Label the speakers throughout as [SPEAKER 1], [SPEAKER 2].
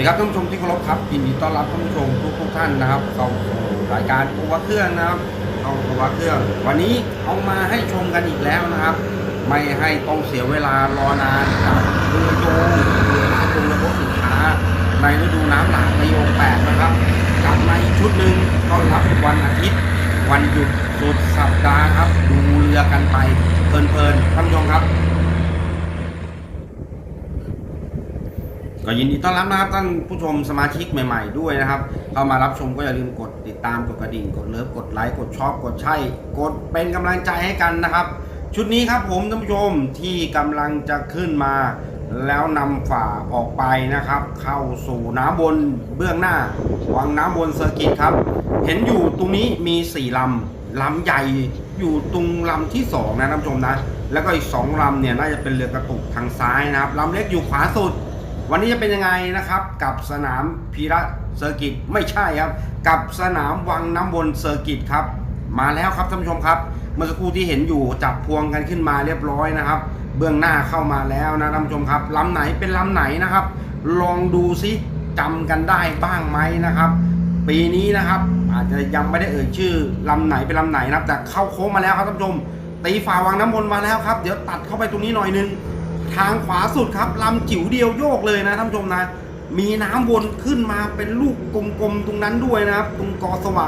[SPEAKER 1] ดีครับท่านผู้ชมที่เคารพครับยินดีต้อนรับท่านผู้ชมทุกทุกๆท่านนะครับเข้าสู่รายการตัวเครื่องนะครับเข้าตัวเครื่อง วันนี้เอามาให้ชมกันอีกแล้วนะครับ ไม่ให้ต้องเสียเวลารอนานกับเรือโยงเรือลากจูงรือพกสินค้า ในฤดูน้ำหลากในโยงแปดนะครับกลับมาอีกชุดหนึ่งต้อนรับวันอาทิตย์ วันหยุดสุดสัปดาห์ครับ ดูเรือกันไปเพลินๆท่านผู้ชมครับ ก็ยินดีต้อนรับนะครับท่านผู้ชมสมาชิกใหม่ ๆ ด้วยนะครับ เข้ามารับชมก็อย่าลืมกดติดตามกดกระดิ่งกดเลิฟกดไลค์กดชอบกดใช่ กดเป็นกำลังใจให้กันนะครับ ชุดนี้ครับผมท่านผู้ชมที่กำลังจะขึ้นมา แล้วนำฝ่าออกไปนะครับ เข้าสู่น้ำบนเบื้องหน้าวังน้ำบนเซอร์กิตครับ เห็นอยู่ตรงนี้มีสี่ลำลำใหญ่อยู่ตรงลำที่สองนะท่านผู้ชมนะแล้วก็อีกสองลำเนี่ยน่าจะเป็นเรือกระตุกทางซ้ายนะครับลำเล็กอยู่ขวาสุด วันนี้จะเป็นยังไงนะครับกับสนามพีระเซอร์กิตไม่ใช่ครับ กับสนามวังน้ำวนเซอร์กิตครับ มาแล้วครับท่านผู้ชมครับ เมื่อสักครู่ที่เห็นอยู่จับพวงกันขึ้นมาเรียบร้อยนะครับ เบื้องหน้าเข้ามาแล้วนะท่านผู้ชมครับลำไหนเป็นลำไหนนะครับ ลองดูซิจำกันได้บ้างไหมนะครับ ปีนี้นะครับอาจจะยังไม่ได้เอ่ยชื่อลำไหนเป็นลำไหนนะครับ แต่เข้าโค้งมาแล้วครับท่านผู้ชมตีฝ่าวังน้ำมนมาแล้วครับ เดี๋ยวตัดเข้าไปตรงนี้หน่อยนึง ทางขวาสุดครับลำจิ๋วเดียวโยกเลยนะท่านผู้ชมนะ มีน้ำวนขึ้นมาเป็นลูกกลมๆตรงนั้นด้วยนะครับ ตรงกอสวะ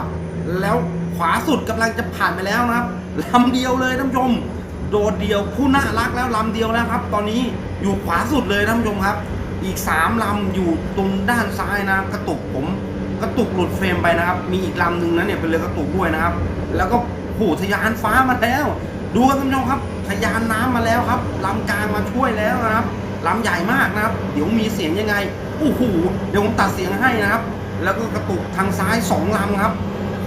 [SPEAKER 1] แล้วขวาสุดกำลังจะผ่านไปแล้วนะครับลำเดียวเลยท่านผู้ชม โดดเดียวผู้น่ารักแล้วลำเดียวแล้วครับ ตอนนี้อยู่ขวาสุดเลยท่านผู้ชมครับ อีกสามลำอยู่ตรงด้านซ้ายนะกระตุกผมกระตุกหลุดเฟรมไปนะครับ มีอีกลำหนึ่งนะเนี่ยเป็นเรือกระตุกด้วยนะครับ แล้วก็โหทยานฟ้ามาแล้ว ดูครับท่านผู้ชมครับทะยานน้ำมาแล้วครับลำกลางมาช่วยแล้วนะครับลำใหญ่มากนะครับ เดี๋ยวมีเสียงยังไงโอ้โหเดี๋ยวผมตัดเสียงให้นะครับ แล้วก็กระตุกทางซ้ายสองลำครับ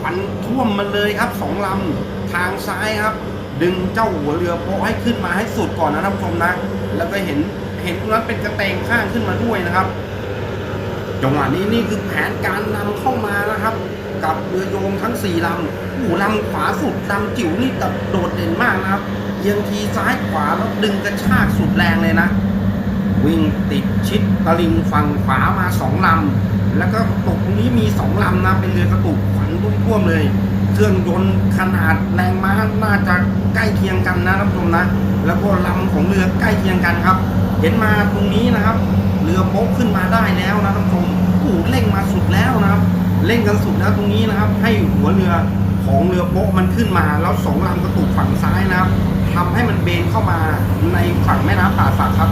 [SPEAKER 1] ควันท่วมมันเลยครับสองลำทางซ้ายครับ ดึงเจ้าหัวเรือโปะให้ขึ้นมาให้สุดก่อนนะท่านผู้ชมนะ แล้วก็เห็นเห็นตรงนั้นเป็นกระเตงข้างขึ้นมาด้วยนะครับจังหวะนี้นี่คือแผนการนำเข้ามานะครับ กับเรือโยงทั้ง4ลำอู้ลำขวาสุดลำจิ๋วนี่กับโดดเด่นมากนะครับเอียงทีซ้ายขวาแล้วดึงกระชากสุดแรงเลยนะ วิ่งติดชิดตะลิงฝั่งขวามาสองลำแล้วก็กระตุกตรงนี้มีสองลำนะเป็นเรือกระตุกขวัญท่วมเลย เครื่องยนต์ขนาดแรงม้าน่าจะใกล้เคียงกันนะท่านผู้ชมนะ แล้วก็ลำของเรือใกล้เคียงกันครับ เห็นมาตรงนี้นะครับ เรือโป๊กขึ้นมาได้แล้วนะท่านผู้ชมโอ้เร่งมาสุดแล้วนะครับ เร่งกันสุดแล้วตรงนี้นะครับ ให้หัวเรือของเรือโป๊ะมันขึ้นมาแล้วสองลำกระตุกฝั่งซ้ายนะครับทำให้มันเบนเข้ามาในฝั่งแม่น้ำป่าสักครับ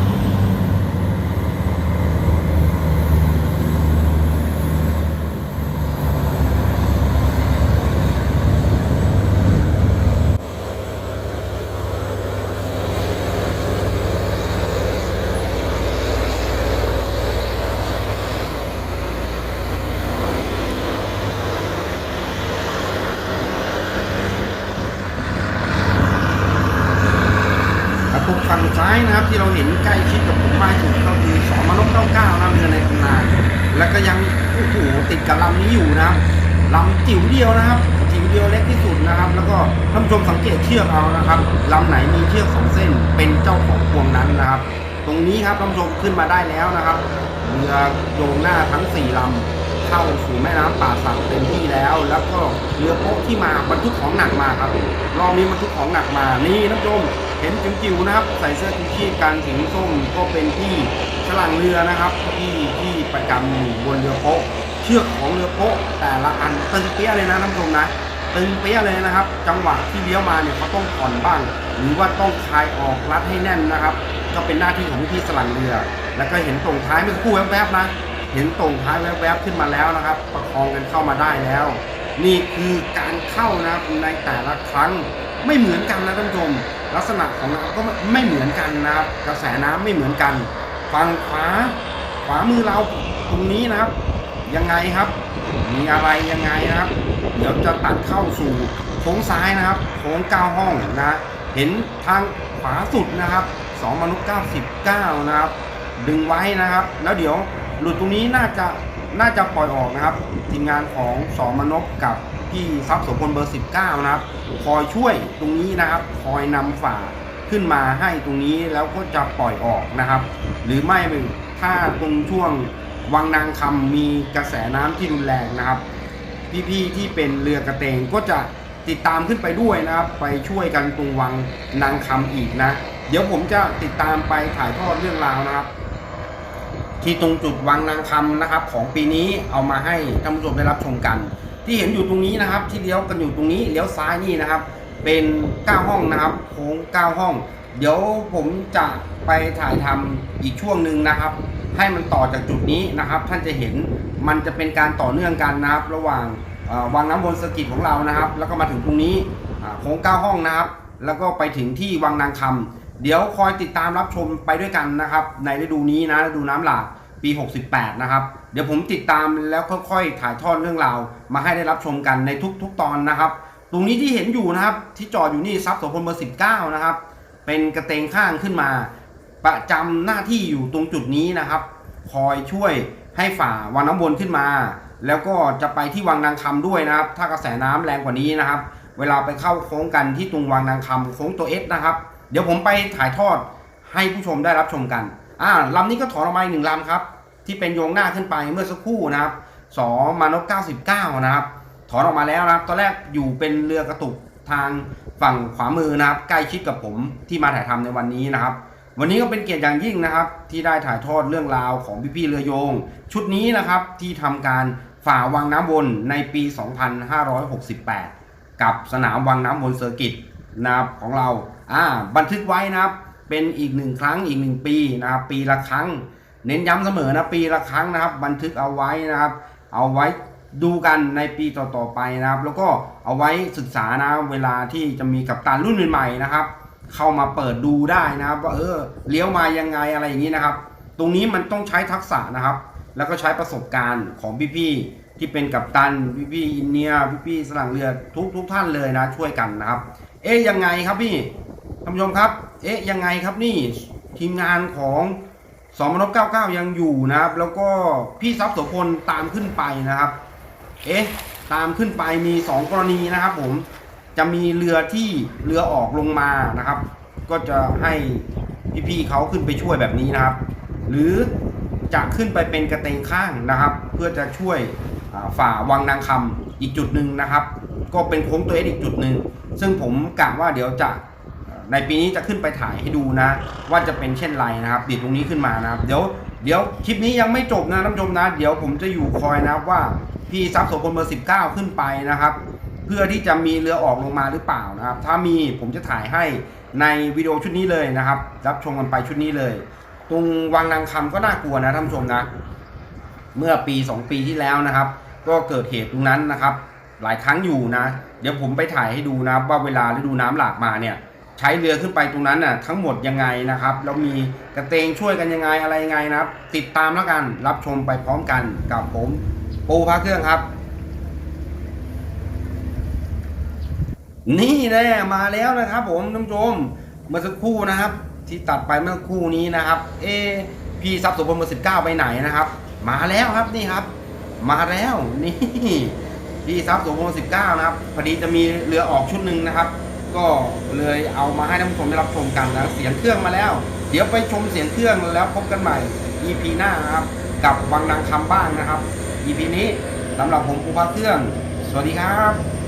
[SPEAKER 1] กระตุกฝั่งซ้ายนะครับ ที่เราเห็นใกล้ชิดกับผมมากที่สุดก็คือสอมนกเก้าเก้านะเรือในตำนานแล้วก็ยังโอ้โหติดกับลำนี้อยู่นะลำจิ๋วเดียวนะครับจิ๋วเดียวเล็กที่สุดนะครับ แล้วก็ท่านชมสังเกตเชือกเอานะครับลำไหนมีเชือกสองเส้นเป็นเจ้าของพวงนั้นนะครับ ตรงนี้ครับท่านชมขึ้นมาได้แล้วนะครับเรือโยงหน้าทั้งสี่ลำ เข้าสู่แม่น้ำป่าสักเต็มที่แล้ว แล้วก็เรือโป๊ะที่มาบรรทุกของหนักมาครับรอบนี้บรรทุกของหนักมานี่นผู้มเห็นจิ๋วๆนะครับ ใส่เสื้อชูชีพการถึงส้มก็เป็นที่ฉลังเรือนะครับที่ที่ประจำอยู่บนเรือโป๊ะเชือกของเรือโป๊ะแต่ละอันตึงเปี้ยเลยนะนผู้มนะตึงเปี้ยเลยนะครับ จังหวะที่เลี้ยวมาเนี่ยเขาต้องผ่อนบ้าง หรือว่าต้องคลายออกรัดให้แน่นนะครับ ก็เป็นหน้าที่ของพี่สลังเรือ แล้วก็เห็นตรงท้ายเมื่อสักครู่แวบๆนะ เห็นตรงท้ายแวบๆขึ้นมาแล้วนะครับ ประคองกันเข้ามาได้แล้ว นี่คือการเข้านะครับในแต่ละครั้งไม่เหมือนกันนะท่านผู้ชม ลักษณะของน้ำก็ไม่เหมือนกันนะครับ กระแสน้ำไม่เหมือนกันฝั่งขวาขวามือเราตรงนี้นะครับ ยังไงครับ มีอะไรยังไงนะครับ เดี๋ยวจะตัดเข้าสู่โค้งซ้ายนะครับโค้งเก้าห้องนะเห็นทางขวาสุดนะครับสองมนุษย์99 นะครับ ดึงไว้นะครับ แล้วเดี๋ยว หลุดตรงนี้น่าจะน่าจะปล่อยออกนะครับ ทีมงานของสอมนพกับพี่ทรัพย์โสพลเบอร์ 19 นะครับ คอยช่วยตรงนี้นะครับ คอยนำฝ่าขึ้นมาให้ตรงนี้แล้วก็จะปล่อยออกนะครับ หรือไม่ถ้าตรงช่วงวังนางคำมีกระแสน้ำที่รุนแรงนะครับ พี่ๆที่เป็นเรือกระเตงก็จะติดตามขึ้นไปด้วยนะครับ ไปช่วยกันตรงวังนางคำอีกนะ เดี๋ยวผมจะติดตามไปถ่ายทอดเรื่องราวนะครับ ที่ตรงจุดวังนางคำนะครับ ของปีนี้เอามาให้ท่านผู้ชมได้รับชมกัน ที่เห็นอยู่ตรงนี้นะครับ ที่เลี้ยวกันอยู่ตรงนี้เลี้ยวซ้ายนี่นะครับ เป็น 9 ห้องนะครับโค้ง 9 ห้อง เดี๋ยวผมจะไปถ่ายทำอีกช่วงหนึ่งนะครับ ให้มันต่อจากจุดนี้นะครับ ท่านจะเห็นมันจะเป็นการต่อเนื่องกันนะครับ ระหว่างวังน้ำวนสกิจของเรานะครับ แล้วก็มาถึงตรงนี้โค้ง 9 ห้องนะครับ แล้วก็ไปถึงที่วังนางคำ เดี๋ยวคอยติดตามรับชมไปด้วยกันนะครับ ในฤดูนี้นะฤดูน้ำหลากปี 68 นะครับ เดี๋ยวผมติดตามแล้วค่อยๆ ถ่ายทอดเรื่องราวมาให้ได้รับชมกันในทุกๆตอนนะครับ ตรงนี้ที่เห็นอยู่นะครับ ที่จอดอยู่นี่ซับโสพลเบอร์ 19 นะครับ เป็นกระเตงข้างขึ้นมา ประจำหน้าที่อยู่ตรงจุดนี้นะครับ คอยช่วยให้ฝ่าวังน้ำวนขึ้นมา แล้วก็จะไปที่วังนางคำด้วยนะครับ ถ้ากระแสน้ำแรงกว่านี้นะครับ เวลาไปเข้าโค้งกันที่ตรงวังนางคำโค้งตัวเอสนะครับ เดี๋ยวผมไปถ่ายทอดให้ผู้ชมได้รับชมกันอ่าลำนี้ก็ถอนออกมาอีกหนึ่งลำครับ ที่เป็นโยงหน้าขึ้นไปเมื่อสักครู่นะครับสอมานพ99 นะครับ ถอนออกมาแล้วนะครับ ตอนแรกอยู่เป็นเรือกระตุกทางฝั่งขวามือนะครับ ใกล้ชิดกับผมที่มาถ่ายทำในวันนี้นะครับ วันนี้ก็เป็นเกียรติอย่างยิ่งนะครับ ที่ได้ถ่ายทอดเรื่องราวของพี่ๆเรือโยง ชุดนี้นะครับที่ทำการฝ่าวังน้ำวนในปี 2568 กับสนามวังน้ำวนเซอร์กิตนะครับของเรา อ่าบันทึกไว้นะครับเป็นอีกหนึ่งครั้งอีกหนึ่งปีนะครับปีละครั้ง เน้นย้ำเสมอนะปีละครั้งนะครับ บันทึกเอาไว้นะครับ เอาไว้ดูกันในปีต่อๆไปนะครับ แล้วก็เอาไว้ศึกษานะเวลาที่จะมีกัปตันรุ่นใหม่ๆนะครับ เข้ามาเปิดดูได้นะครับ ว่าเออเลี้ยวมายังไงอะไรอย่างนี้นะครับ ตรงนี้มันต้องใช้ทักษะนะครับ แล้วก็ใช้ประสบการณ์ของพี่ๆที่เป็นกัปตันพี่ๆอินเนียพี่ๆสลังเรือทุกทุกท่านเลยนะ ช่วยกันนะครับ เอ๊ยยังไงครับพี่ ท่านผู้ชมครับ เอ๊ะยังไงครับนี่ทีมงานของสองมนพ99ยังอยู่นะครับ แล้วก็พี่ทรัพย์โสพลตามขึ้นไปนะครับ เอ๊ะตามขึ้นไปมี 2 กรณีนะครับผมจะมีเรือที่เรือออกลงมานะครับ ก็จะให้พี่ๆเขาขึ้นไปช่วยแบบนี้นะครับ หรือจะขึ้นไปเป็นกระเตงข้างนะครับ เพื่อจะช่วยฝ่าวังนางคำอีกจุดหนึ่งนะครับ ก็เป็นโค้งตัวเอสอีกจุดหนึ่งซึ่งผมกะว่าเดี๋ยวจะ ในปีนี้จะขึ้นไปถ่ายให้ดูนะ ว่าจะเป็นเช่นไรนะครับดิดตรงนี้ขึ้นมานะครับ เดี๋ยวเดี๋ยวคลิปนี้ยังไม่จบนะท่านผู้ชมนะ เดี๋ยวผมจะอยู่คอยนะครับว่าพี่ซับโสพลเบอร์19ขึ้นไปนะครับ เพื่อที่จะมีเรือออกลงมาหรือเปล่านะครับ ถ้ามีผมจะถ่ายให้ในวิดีโอชุดนี้เลยนะครับ รับชมกันไปชุดนี้เลย ตรงวังนางคำก็น่ากลัวนะท่านผู้ชมนะ เมื่อปี 2 ปีที่แล้วนะครับ ก็เกิดเหตุตรงนั้นนะครับ หลายครั้งอยู่นะ เดี๋ยวผมไปถ่ายให้ดูนะว่าเวลาฤดูน้ำหลากมาเนี่ย ใช้เรือขึ้นไปตรงนั้นน่ะทั้งหมดยังไงนะครับแล้วมีกระเตงช่วยกันยังไงอะไรยังไงนะครับ ติดตามแล้วกันรับชมไปพร้อมกันกับผมปูพระเครื่องครับ นี่แน่มาแล้วนะครับ ผมท่านผู้ชมเมื่อสักครู่นะครับ ที่ตัดไปเมื่อครู่นี้นะครับ เอพี่ซับสุพลเบอร์สิบเก้าไปไหนนะครับ มาแล้วครับนี่ครับ มาแล้วนี่พี่ซับสุพลสิบเก้านะครับพอดีจะมีเรือออกชุดหนึ่งนะครับ ก็เลยเอามาให้ท่านผู้ชมได้รับชมกันนะเสียงเครื่องมาแล้ว เดี๋ยวไปชมเสียงเครื่องแล้วพบกันใหม่ EP หน้าครับกับวังนางคำบ้างนะครับ EP นี้สำหรับผมภูพาเครื่อง สวัสดีครับ